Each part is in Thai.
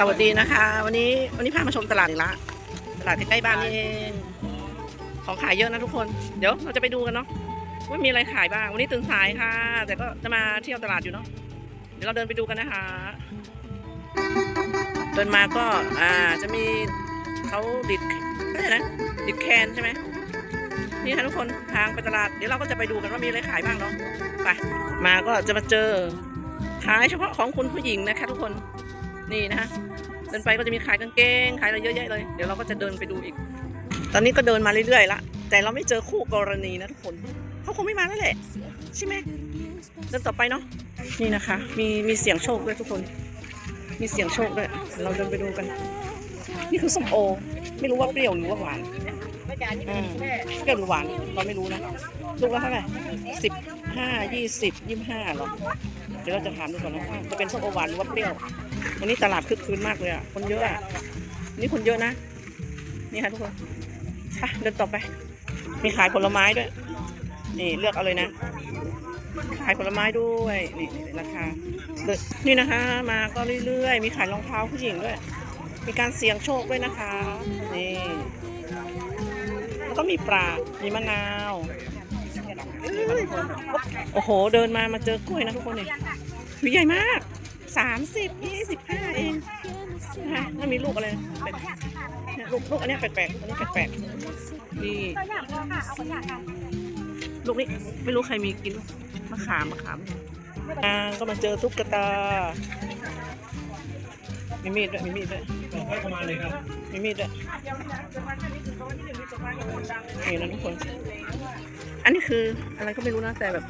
สวัสดีนะคะ วันนี้วันนี้พามาชมตลาดอีกละตลาดใกล้ๆบ้านนี่เองของขายเยอะนะทุกคน เดี๋ยวเราจะไปดูกันเนาะว่ามีอะไรขายบ้าง วันนี้ตื่นสายค่ะ แต่ก็จะมาเที่ยวตลาดอยู่เนาะเดี๋ยวเราเดินไปดูกันนะคะ เดินมาก็อ่าจะมีเขาดิดอะไรนะดิดแคนใช่ไหมนี่ค่ะทุกคนทางไปตลาดเดี๋ยวเราก็จะไปดูกันว่ามีอะไรขายบ้างเนาะไปมาก็จะมาเจอขายเฉพาะของคุณผู้หญิงนะคะ ทุกคน นี่นะคะเดินไปก็จะมีขายกางเกงขายอะไรเยอะแยะเลย เดี๋ยวเราก็จะเดินไปดูอีก ตอนนี้ก็เดินมาเรื่อยๆละแต่เราไม่เจอคู่กรณีนะทุกคนเขาคงไม่มาแล้วแหละใช่ไหมเดินต่อไปเนาะนี่นะคะ มีมีเสียงโชคด้วยทุกคน มีเสียงโชคด้วยเราเดินไปดูกัน นี่คือส้มโอ ไม่รู้ว่าเปรี้ยวหรือว่าหวานอืมเปรี้ยวหรือหวานเราไม่รู้นะลูกละเท่าไหร่สิบห้ายี่สิบยี่ห้าหรอ ดี๋ยวเราจะถามดูก่อนนะว่าจะเป็นส้มโอหวานหรือว่าเปรี้ยว วันนี้ตลาดคึกคืนมากเลยอะ คนเยอะอะ นี่คนเยอะนะ นี่ค่ะทุกคนไปเดินต่อไป มีขายผลไม้ด้วย นี่เลือกเอาเลยนะ ขายผลไม้ด้วย นี่ราคาเดินนี่นะคะ มาก็เรื่อยๆ มีขายรองเท้าผู้หญิงด้วย มีการเสี่ยงโชคด้วยนะคะ นี่ แล้วก็มีปลา มีมะนาว โอ้โห เดินมามาเจอกล้วยนะทุกคนเนี่หวีใหญ่มากสามสิบยี่สิบห้าเองนะคะแล้วมีลูกอะไรแปลกลูกลูกอันนี้แปลกๆอันนี้แปลกๆนี่ลูกนี้ไม่รู้ใครมีกินมะขามมะขามอ่าก็มาเจอตุ๊กตา มีมีดด้วยมีมีดด้วยประมาณเลยครับมีมีดด้วยนี่นะทุกคน อันนี้คืออะไรก็ไม่รู้นะแต่แบบ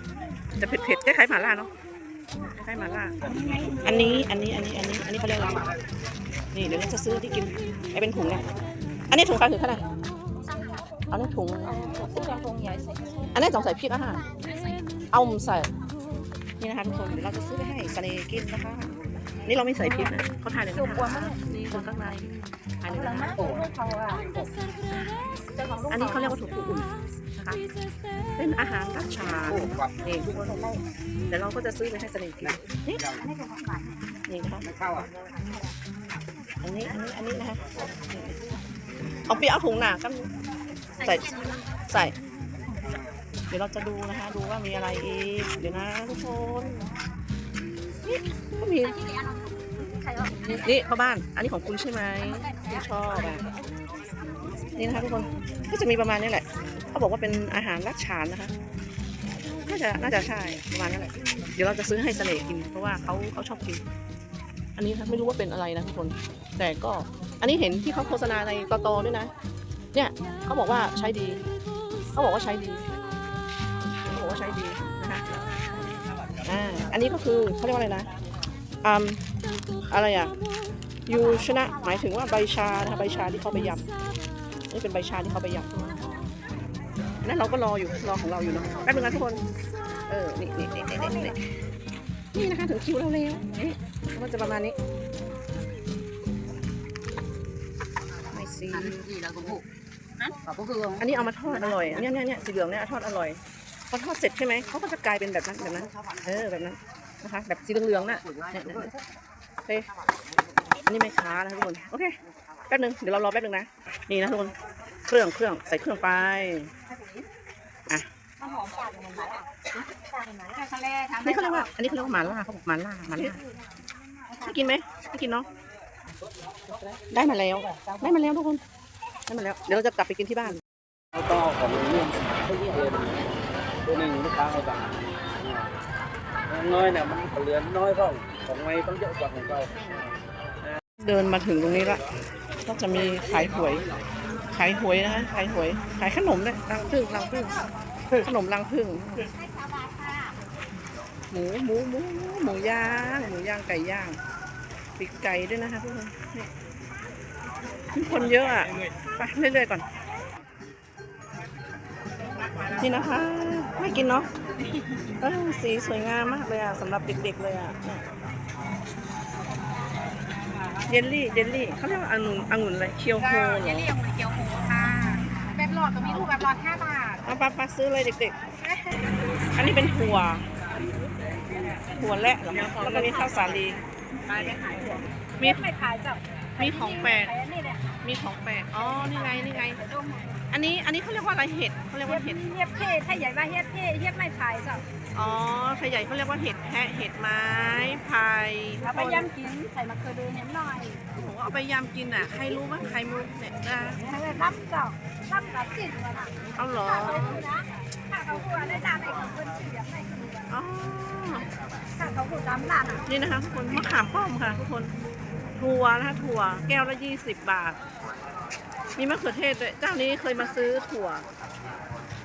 จะเผ็ดๆคล้ายๆหม่าล่าเนาะคล้ายๆหม่าล่า อันนี้อันนี้อันนี้อันนี้อันนี้เขาเรียกอะไรนี่เดี๋ยวเราจะซื้อที่กินไอ้เป็นถุงเนี่ยอันนี้ถุงปลาถึงเท่าไหร่อันนี้ถุงอันนี้สองใส่พริกอะค่ะเอาใส่นี่นะคะทุกคนเดี๋ยวเราจะซื้อไปให้สเลกินนะคะ นี่เราไม่ใส่พริกนะเขาทานเลยนะคะนี่คนข้างในทานเลยนะคะอันนี้เขาเรียกว่าถั่วอุ่นนะคะเป็นอาหารรัชชานี่ทุกคนเดี๋ยวเราก็จะซื้อไปให้สเลกินนี่นี่นะคะไม่เข้าอะอันนี้อันนี้อันนี้นะคะเอาเปียกเอาถุงหนากันใส่ใส่ เดี๋ยวเราจะดูนะคะ ดูว่ามีอะไรอีก เดี๋ยวนะทุกคนนี่ ก็มีนี่พ่อบ้าน อันนี้ของคุณใช่ไหมคุณชอบอะนี่นะคะทุกคน ก็จะมีประมาณนี้แหละ เขาบอกว่าเป็นอาหารรักฉานนะคะ น่าจะ น่าจะใช่ประมาณนั้นแหละ เดี๋ยวเราจะซื้อให้เสน่ห์กิน เพราะว่าเขาเขาชอบกิน อันนี้นะไม่รู้ว่าเป็นอะไรนะทุกคน แต่ก็ อันนี้เห็นที่เขาโฆษณาในตอตอด้วยนะ เนี่ยเขาบอกว่าใช้ดี เขาบอกว่าใช้ดี เขาบอกว่าใช้ดีนะคะ อ่าอันนี้ก็คือเขาเรียกว่าอะไรนะอืมอะไรอะยูชนะหมายถึงว่าใบชานะคะใบชาที่เขาไปยำนี่เป็นใบชาที่เขาไปยำนั่นเราก็รออยู่รอของเราอยู่เนาะแป๊บนึงนะทุกคนเออนี่นี่นี่นี่นี่นี่นะคะถึงคิวเราแล้วนี่มันจะประมาณนี้ไม่ซี gì là cũng phụ có có gương อันนี้เอามาทอดอร่อยเนี่ยเนี่ยเนี่ยสีเหลืองเนี่ยทอดอร่อย พอทอดเสร็จใช่ไหมเขาก็จะกลายเป็นแบบนั้นแบบนั้น เออแบบนั้นนะคะแบบสีเหลืองๆน่ะเนี่ยเนี่ยเนี่ยโอเคอันนี้ไม่ค้านะทุกคนโอเคแป๊บนึงเดี๋ยวเรารอแป๊บนึงนะนี่นะทุกคนเครื่องเครื่องใส่เครื่องไปอะนี่เขาเรียกว่าอันนี้เขาเรียกว่าหมาล่าเขาบอกหมาล่าหมาล่าไม่กินไหมไม่กินเนาะได้มาแล้ว ได้มาแล้วทุกคนได้มาแล้ว เดี๋ยวเราจะกลับไปกินที่บ้าน แล้วก็ของเรื่องเขาเรียกเลย ตัวหนึ่งลูกค้าเอาสั่งน้อยเนี่ยมันเหลือน้อยก็ของไม่ต้องเยอะกว่าของเราเดินมาถึงตรงนี้ละก็จะมีขายหวย ขายหวยนะคะขายหวย ขายขนมด้วยรังพึ่งรังพึ่งขนมรังพึ่งหมูหมูหมูหมูย่างหมูย่างไก่ย่างปีกไก่ด้วยนะคะทุกคนนี่คนเยอะอะไปเรื่อยๆก่อน นี่นะคะ ไม่กินเนาะเออสีสวยงามมากเลยอะสำหรับเด็กๆเลยอะเนี่ยเยลลี่เยลลี่เขาเรียกว่าองุ่นองุ่นอะไรเคียวโฮเจ้าเหรเยอลลี่องุ่นเกี๊ยวโฮค่ะแบบหลอดก็มีลูกแบบหลอด5บาทเอาปลาปลาซื้อเลยเด็กๆ อันนี้เป็นถั่วถั่วและเหรอแล้วก็มีข้าวสาลีไปไปขายหัวมีไม่ขายจ้ะมีของแปลกขายอันนี้แหละมีของแปลกอ๋อนี่ไงนี่ไง อันนี้อันนี้เขาเรียกว่าอะไรเห็ดเขาเรียกว่าเห็ด เฮียบเท่ถ้าใหญ่ว่าเฮียบเท่เฮียบไม่ขายจ้ะอ๋อขยายเขาเรียกว่าเห็ดแพะเห็ดไม้พายเอาไปย่ำกินใส่มะเขือเทศนิดหน่อยโอ้โหเอาไปยำกินอะ ใครรู้บ้างใครมูเนี่ยนะให้ไปน้ำจ้ะน้ำกับจิ้มก่อนนะเอาเหรอ ถ้าเขาพูดนะถ้าเขาพูดได้ตามไอ้ของคนเสียบไอ้คนเดียวอ๋อ ถ้าเขาพูดตามร้านอะนี่นะคะทุกคนมะขามป้อมค่ะทุกคนถั่วนะคะถั่วแก้วละยี่สิบบาท มีมะเขือเทศด้วยเจ้านี้เคยมาซื้อถั่ว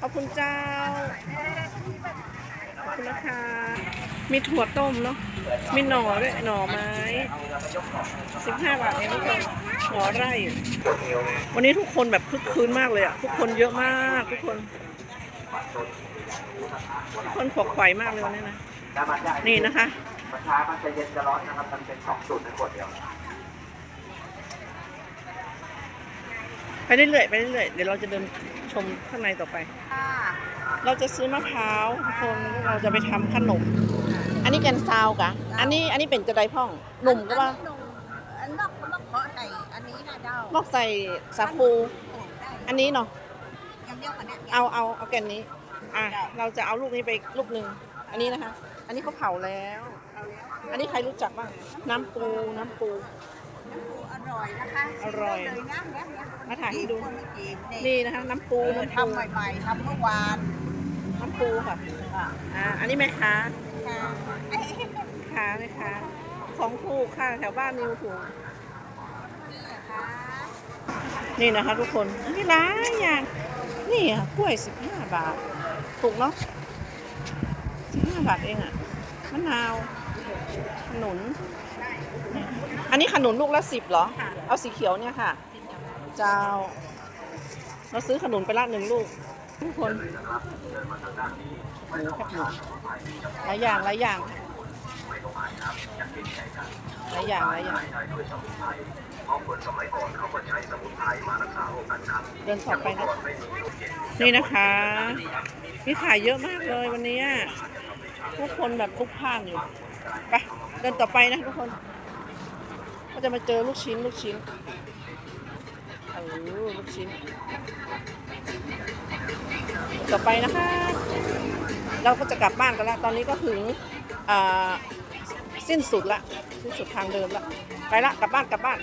ขอบคุณเจ้า ขอบคุณนะคะ มีถั่วต้มเนาะ มีหน่อด้วยหน่อไม้สิบห้าบาทเองทุกคนหน่อไร่ วันนี้ทุกคนแบบคึกคืนมากเลยอะ ทุกคนเยอะมากทุกคน ทุกคนขวกไขวมากเลยวันนี้นะ นี่นะคะมันช้ามันจะเย็นจะร้อนนะครับ มันเป็นสองสูตรในขวดเดียว ไป เรื่อยๆไปเรื่อยๆเดี๋ยวเราจะเดินชมข้างในต่อไป ค่ะเราจะซื้อมะพร้าวทุกคนเราจะไปทำขนม อันนี้แกนซาวกะอันนี้อันนี้เป็นกระไดพ่องหนุ่มก็ว่าอันนอกก็มาขอใส่อันนี้นะเจ้าลอกใส่สาคูอันนี้เนาะอย่างเดียวกันเนี่ยเอาเอาเอาแกนนี้ อะเราจะเอาลูกนี้ไปลูกหนึ่งอันนี้นะคะ อันนี้เขาเผาแล้วอันนี้ใครรู้จักบ้างน้ำปูน้ำปูอร่อยนะคะอร่อยเลยนะเนี่ยเนี่ย มาถ่ายให้ดู คนไม่กินนี่นี่นะคะ น้ำปูน้ำปูทำใหม่ๆทำเมื่อวานน้ำปูค่ะอ่าอันนี้แม่ค้าค่ะค้าไหมคะของถูกค่ะแถวบ้านนิวถูกนี่นะคะนี่นะคะทุกคนนี่ร้ายอย่างนี่ค่ะกล้วยสิบห้าบาท ถูกเนาะสิบห้าบาทเองอะมะนาวขนุนนี่อันนี้ขนุนลูกละสิบเหรอ เอาสีเขียวเนี่ยค่ะ เจ้า เราซื้อขนุนไปละหนึ่งลูก ทุกคนหมูแคบหมูหลายอย่างหลายอย่างหลายอย่างหลายอย่างเดินต่อไปนะนี่นะคะมีขายเยอะมากเลยวันนี้ทุกคนแบบพลุกพล่านอยู่ไปเดินต่อไปนะทุกคน ก็จะมาเจอลูกชิ้นลูกชิ้น ออลูกชิ้น ต่อไปนะคะ เราก็จะกลับบ้านกันแล้ว ตอนนี้ก็ถึงสิ้นสุดละ สิ้นสุดทางเดินละ ไปละ กลับบ้าน กลับบ้าน